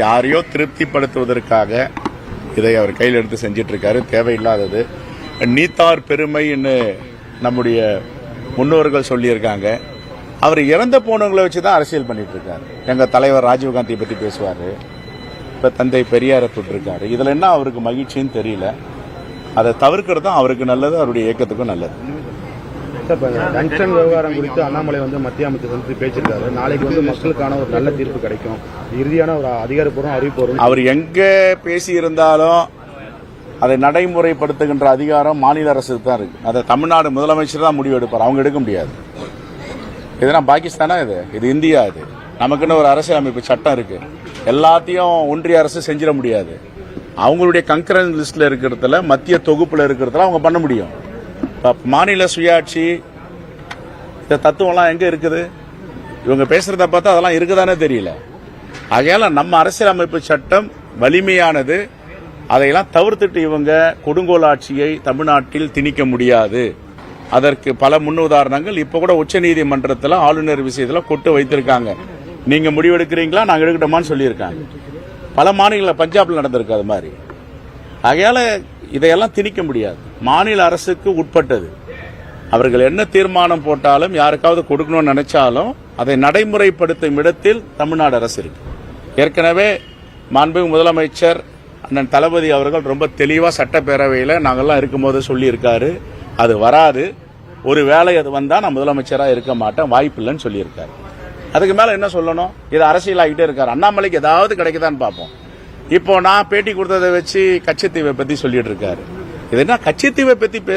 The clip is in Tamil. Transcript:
யாரையோ திருப்திப்படுத்துவதற்காக இதை அவர் கையில் எடுத்து செஞ்சிட்டு இருக்காரு தேவையில்லாதது. நீத்தார் பெருமைன்னு நம்முடைய முன்னோர்கள் சொல்லியிருக்காங்க. அவர் இறந்து போனவங்களை வச்சு தான் அரசியல் பண்ணிட்டு இருக்காரு எங்கள் தலைவர் ராஜீவ்காந்தி பற்றி பேசுவார். இப்போ தந்தை பெரியாரை தொட்டிருக்காரு. இதில் என்ன அவருக்கு மகிழ்ச்சின்னு தெரியல. அதை தவிர்க்கிறது தான் அவருக்கு நல்லது அவருடைய இயக்கத்துக்கும் நல்லது. ஜங்ஷன் விவகாரம் குறித்து அண்ணாமலை வந்து மத்திய அமைச்சர் வந்து பேசியிருக்காரு. நாளைக்கு வந்து மக்களுக்கான ஒரு நல்ல தீர்ப்பு கிடைக்கும். இறுதியான ஒரு அதிகாரப்பூர்வ அறிவிப்பு வரும் அவர் எங்க பேசியிருந்தாலும் அதை நடைமுறைப்படுத்துகின்ற அதிகாரம் மாநில அரசுக்கு தான் இருக்கு. அதை தமிழ்நாடு முதலமைச்சர் தான் முடிவு எடுப்பார். அவங்க எடுக்க முடியாது. இதுனா பாகிஸ்தானா இது? இது இந்தியா இது. நமக்குன்னு ஒரு அரசியலமைப்பு சட்டம் இருக்கு. எல்லாத்தையும் ஒன்றிய அரசு செஞ்சிட முடியாது. அவங்களுடைய கங்கரன் லிஸ்ட்ல இருக்கிறதுல மத்திய தொகுப்புல இருக்கிறதுல அவங்க பண்ண முடியும். மாநில சுயாட்சி இந்த தத்துவம்லாம் எங்கே இருக்குது? இவங்க பேசுகிறத பார்த்தா அதெல்லாம் இருக்குதானே தெரியல. ஆகையால் நம்ம அரசியலமைப்பு சட்டம் வலிமையானது. அதையெல்லாம் தவிர்த்துட்டு இவங்க கொடுங்கோல் ஆட்சியை தமிழ்நாட்டில் திணிக்க முடியாது. அதற்கு பல முன்னுதாரணங்கள் இப்போ கூட உச்சநீதிமன்றத்தில் ஆளுநர் விஷயத்தில் கொட்டு வைத்திருக்காங்க. நீங்கள் முடிவெடுக்கிறீங்களா? நாங்கள் எடுக்கட்டோமான்னு சொல்லியிருக்காங்க. பல மாநிலங்களில் பஞ்சாபில் நடந்திருக்கு அது மாதிரி. ஆகையால் இதையெல்லாம் திணிக்க முடியாது. மாநில அரசுக்கு உட்பட்டது. அவர்கள் என்ன தீர்மானம் போட்டாலும் யாருக்காவது கொடுக்கணும்னு நினைச்சாலும் அதை நடைமுறைப்படுத்தும் இடத்தில் தமிழ்நாடு அரசு இருக்கு. ஏற்கனவே மாண்புமிகு முதலமைச்சர் அண்ணன் தளபதி அவர்கள் ரொம்ப தெளிவாக சட்டப்பேரவையில் நாங்கள்லாம் இருக்கும்போது சொல்லியிருக்காரு. அது வராது. ஒரு வேலை அது வந்தால் நான் முதலமைச்சராக இருக்க மாட்டேன். வாய்ப்பில்லைன்னு சொல்லியிருக்காரு. அதுக்கு மேலே என்ன சொல்லணும்? இது அரசியல் ஆகிட்டே இருக்காரு. அண்ணாமலைக்கு ஏதாவது கிடைக்குதான்னு பார்ப்போம். இப்போ நான் பேட்டி கொடுத்ததை வச்சு கச்சத்தீவை பத்தி சொல்லிட்டு இருக்காரு. இது என்ன கச்சத்தீவை பத்தி